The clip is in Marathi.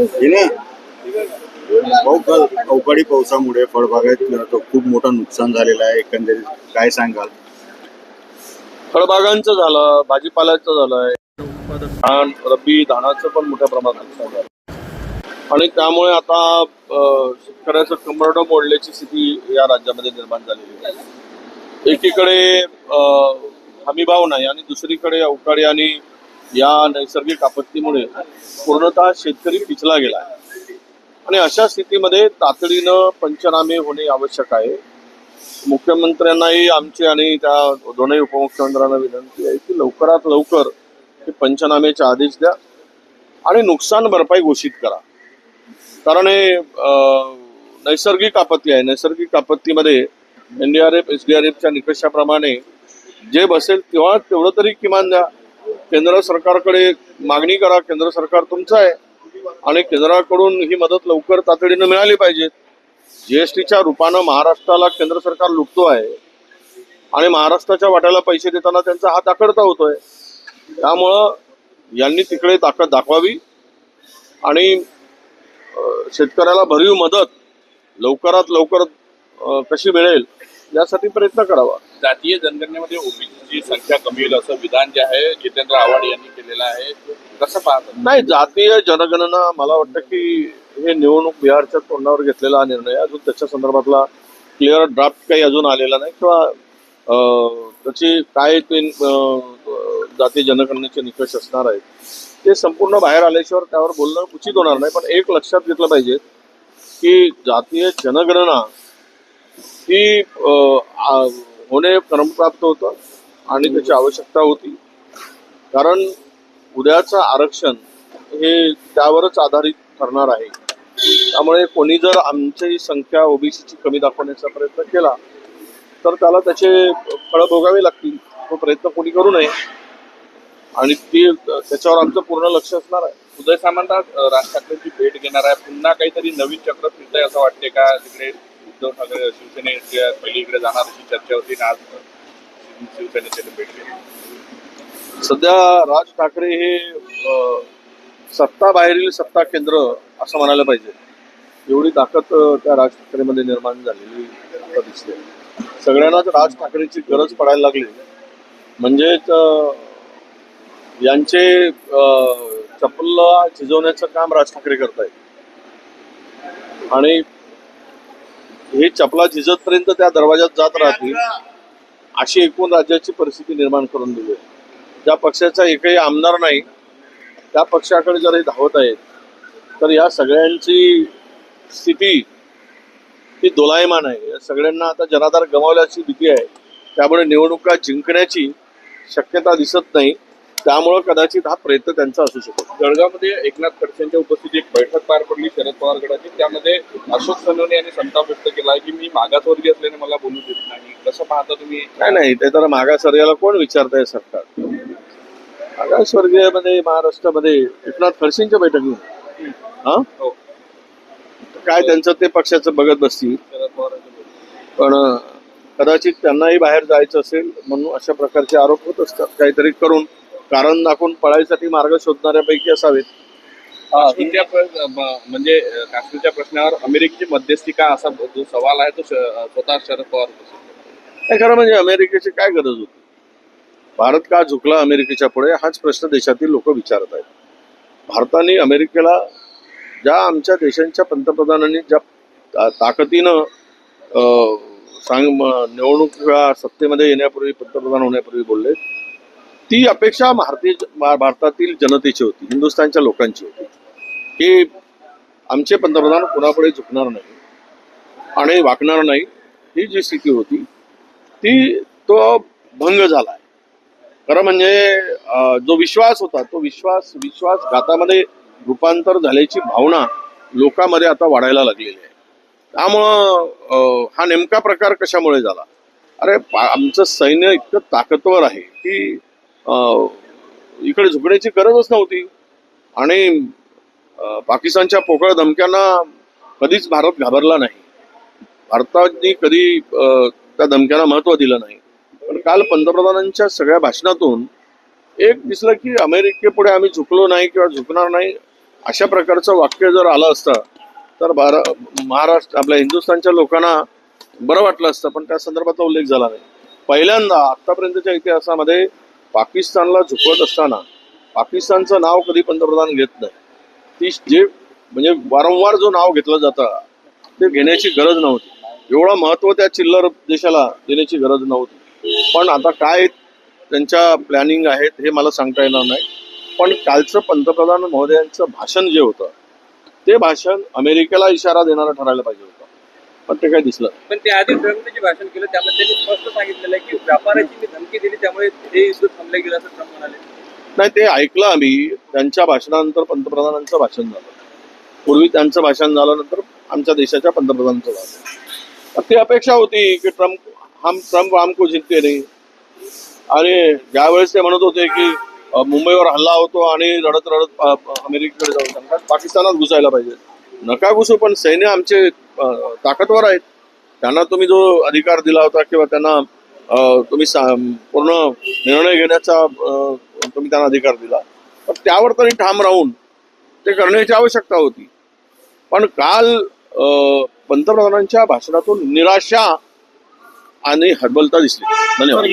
हिने अवकाळी पावसामुळे फळबागायत खूप मोठं नुकसान झालेलं आहे. एकंदरीत काय सांगाल? फळबागांचं झालं भाजीपाल्याचं झालंय. धान रब्बी धानाचं पण मोठ्या प्रमाणात नुकसान झालं. आणि त्यामुळे आता शेतकऱ्याचं कंबरडं मोडल्याची स्थिती या राज्यामध्ये निर्माण झालेली आहे. एकीकडे हमीभाव नाही आणि दुसरीकडे अवकाळी आणि या नैसर्गिक आपत्तीमुळे पूर्णतः शेतकरी पिचला गेला आहे आणि अशा स्थितीमध्ये तातडीनं पंचनामे होणे आवश्यक आहे. मुख्यमंत्र्यांनाही आमची आणि त्या दोनही उपमुख्यमंत्र्यांना विनंती आहे की लवकरात लवकर हे पंचनामेचे आदेश द्या आणि नुकसान भरपाई घोषित करा. कारण हे नैसर्गिक आपत्ती आहे. नैसर्गिक आपत्तीमध्ये N D R F S D R एफच्या निकषाप्रमाणे जे बसेल तेव्हा तेवढं तरी किमान द्या. केंद्र सरकारकडे मागणी करा केंद्र सरकार तुमचं आहे. आणि केंद्राकडून ही मदत लवकर तातडीनं मिळाली पाहिजे. जीएसटीच्या रूपानं महाराष्ट्राला केंद्र सरकार लुटतो आहे. आणि महाराष्ट्राच्या वाट्याला पैसे देताना त्यांचा हात आकडता होतोय. त्यामुळं यांनी तिकडे ताकद दाखवावी. आणि शेतकऱ्याला भरीव मदत लवकरात लवकर कशी मिळेल यासाठी प्रयत्न करावा. जातीय जनगणनेमध्ये ओबीसीची संख्या कमी होईल असं विधान जे आहे जितेंद्र आव्हाड यांनी केलेलं आहे कसं पाहतात नाही जातीय जनगणना मला वाटतं की हे निवडणूक बिहारच्या तोंडावर घेतलेला हा निर्णय. अजून त्याच्या संदर्भातला क्लिअर ड्राफ्ट काही अजून आलेला नाही किंवा त्याची काय ते अं, जाती जनगणनेचे निकष असणार आहेत ते संपूर्ण बाहेर आल्याशिवाय त्यावर बोलणं उचित होणार नाही. पण एक लक्षात घेतलं पाहिजे की जातीय जनगणना ही होणे क्रमप्राप्त होतं आणि त्याची आवश्यकता होती. कारण उद्याचं आरक्षण हे त्यावरच आधारित ठरणार आहे. त्यामुळे कोणी जर आमची संख्या ओबीसीची कमी दाखवण्याचा प्रयत्न केला तर त्याला त्याचे फळं भोगावे लागतील. तो प्रयत्न कोणी करू नये. आणि ती त्याच्यावर आमचं पूर्ण लक्ष असणार आहे. उदय सामंत राज ठाकरेंची भेट घेणार आहे. पुन्हा काहीतरी नवीन चक्र फिरतंय असं वाटते का तिकडे? उद्धव ठाकरे शिवसेनेच्या पहिली इकडे जाणार अशी चर्चा होती आज शिवसेनेचे भेटले सध्या राज ठाकरे हे सत्ता बाहेरील सत्ता केंद्र असं म्हणायला पाहिजे. एवढी ताकद त्या राज ठाकरेमध्ये निर्माण झालेली आता दिसते. सगळ्यांनाच राज ठाकरेची गरज पडायला लागली. म्हणजेच यांचे अं, चपला काम राज ठाकरे करतायत. आणि हे चपला झिजतपर्यंत त्या दरवाजात जात राहतील. अशी एकूण राज्याची परिस्थिती निर्माण करून दिली आहे. ज्या पक्षाचा एकही आमदार नाही त्या पक्षाकडे जर हे धावत आहेत तर या सगळ्यांची स्थिती ही दोलायमान आहे. या सगळ्यांना आता जनाधार गमावल्याची भीती आहे. त्यामुळे निवडणुका जिंकण्याची शक्यता दिसत नाही. त्यामुळं कदाचित हा प्रयत्न त्यांचा असू शकतो. जळगावमध्ये एकनाथ खडसेंच्या उपस्थितीत एक बैठक पार पडली शरद पवार गटाची. त्यामध्ये अशोक सोनवणे यांनी संताप व्यक्त केला की मी मागासवर्गीय असल्याने मला बोलू देत नाही. कसं पाहता तुम्ही? नाही नाही ते तर मागासवर्गीयाला कोण विचारतंय सरकार मागासवर्गीयमध्ये महाराष्ट्रामध्ये एकनाथ खडसेंच्या बैठकी हा? हो. काय त्यांचं ते पक्षाचं बघत बसतील. पण कदाचित त्यांनाही बाहेर जायचं असेल म्हणून अशा प्रकारचे आरोप होत असतात. काहीतरी करून कारण दाखवून पळायसाठी मार्ग शोधणाऱ्यापैकी असावेत. काश्मीरच्या प्र- म- म्हणजे अ, काश्मीरच्या प्रश्नावर अमेरिकेची मध्यस्थी का असा जो सवाल आहे तो श- स्वतः शरद पवार उपस्थित खरं म्हणजे अमेरिकेची काय गरज होती? भारत का झुकला अमेरिकेच्या पुढे? हाच प्रश्न देशातील लोक विचारत आहेत. भारताने अमेरिकेला ज्या आमच्या देशांच्या पंतप्रधानांनी ज्या ता- ताकदीनं अं, सांग म- निवडणूक किंवा सत्तेमध्ये येण्यापूर्वी पंतप्रधान होण्यापूर्वी बोलले ती अपेक्षा भारतीय भारतातील जनतेची होती हिंदुस्थानच्या लोकांची होती. की आमचे पंतप्रधान कोणापुढे झुकणार नाही आणि वाकणार नाही ही जी स्थिती होती ती तो भंग झाला खरं म्हणजे जो विश्वास होता तो विश्वास विश्वासघातामध्ये रूपांतर झाल्याची भावना लोकांमध्ये आता वाढायला लागलेली आहे. त्यामुळं हा नेमका प्रकार कशामुळे झाला? अरे पा- आमचं सैन्य इतकं ताकदवर आहे की इकडे झुकण्याची गरजच नव्हती. आणि पाकिस्तानच्या पोकळ धमक्यांना कधीच भारत घाबरला नाही. भारताने कधी त्या धमक्यांना महत्त्व दिलं नाही. पण काल पंतप्रधानांच्या सगळ्या भाषणातून एक दिसलं की अमेरिकेपुढे आम्ही झुकलो नाही किंवा झुकणार नाही अशा प्रकारचं वाक्य जर आलं असतं तर भार महाराष्ट्र आपल्या हिंदुस्थानच्या लोकांना बरं वाटलं असतं पण त्या संदर्भातला उल्लेख झाला नाही. पहिल्यांदा आतापर्यंतच्या इतिहासामध्ये पाकिस्तानला झुकवत असताना पाकिस्तानचं नाव कधी पंतप्रधान घेत नाही. ती जे म्हणजे वारंवार जो नाव घेतलं जातं ते घेण्याची गरज नव्हती. एवढं महत्त्व त्या चिल्लर देशाला देण्याची गरज नव्हती. पण आता काय त्यांच्या प्लॅनिंग आहेत हे मला सांगता येणार नाही. पण कालचं पंतप्रधान महोदयांचं भाषण जे होतं ते भाषण अमेरिकेला इशारा देणारं ठरायला पाहिजे होतं. पण ते काही दिसलं. पण ते आधी ट्रम्पने जे भाषण केलं त्यामध्ये त्यांनी स्पष्ट सांगितलेलं आहे की व्यापाराची मी धमकी दिली त्यामुळे हे युद्ध थांबलं गेलं असं ट्रम्प म्हणाले. नाही ते ऐकलं आम्ही. त्यांच्या भाषणानंतर पंतप्रधानांचं भाषण झालं. पूर्वी त्यांचं भाषण झाल्यानंतर आमच्या देशाच्या पंतप्रधानांचं झालं. ती अपेक्षा होती की ट्रम्प हम ट्रम्प हमको जिंकते नाही. आणि ज्यावेळेस ते म्हणत होते की मुंबईवर हल्ला होतो आणि रडत रडत अमेरिकेकडे जाऊ सांगतात पाकिस्तानात घुसायला पाहिजे. नका घुसू पण सैन्य आमचे ताकदवर आहेत. त्यांना तुम्ही जो अधिकार दिला होता किंवा त्यांना तुम्ही पूर्ण निर्णय घेण्याचा तुम्ही त्यांना अधिकार दिला. पण त्यावर तरी ठाम राहून ते करण्याची आवश्यकता होती. पण काल पंतप्रधानांच्या भाषणातून निराशा आणि हतबलता दिसली. धन्यवाद.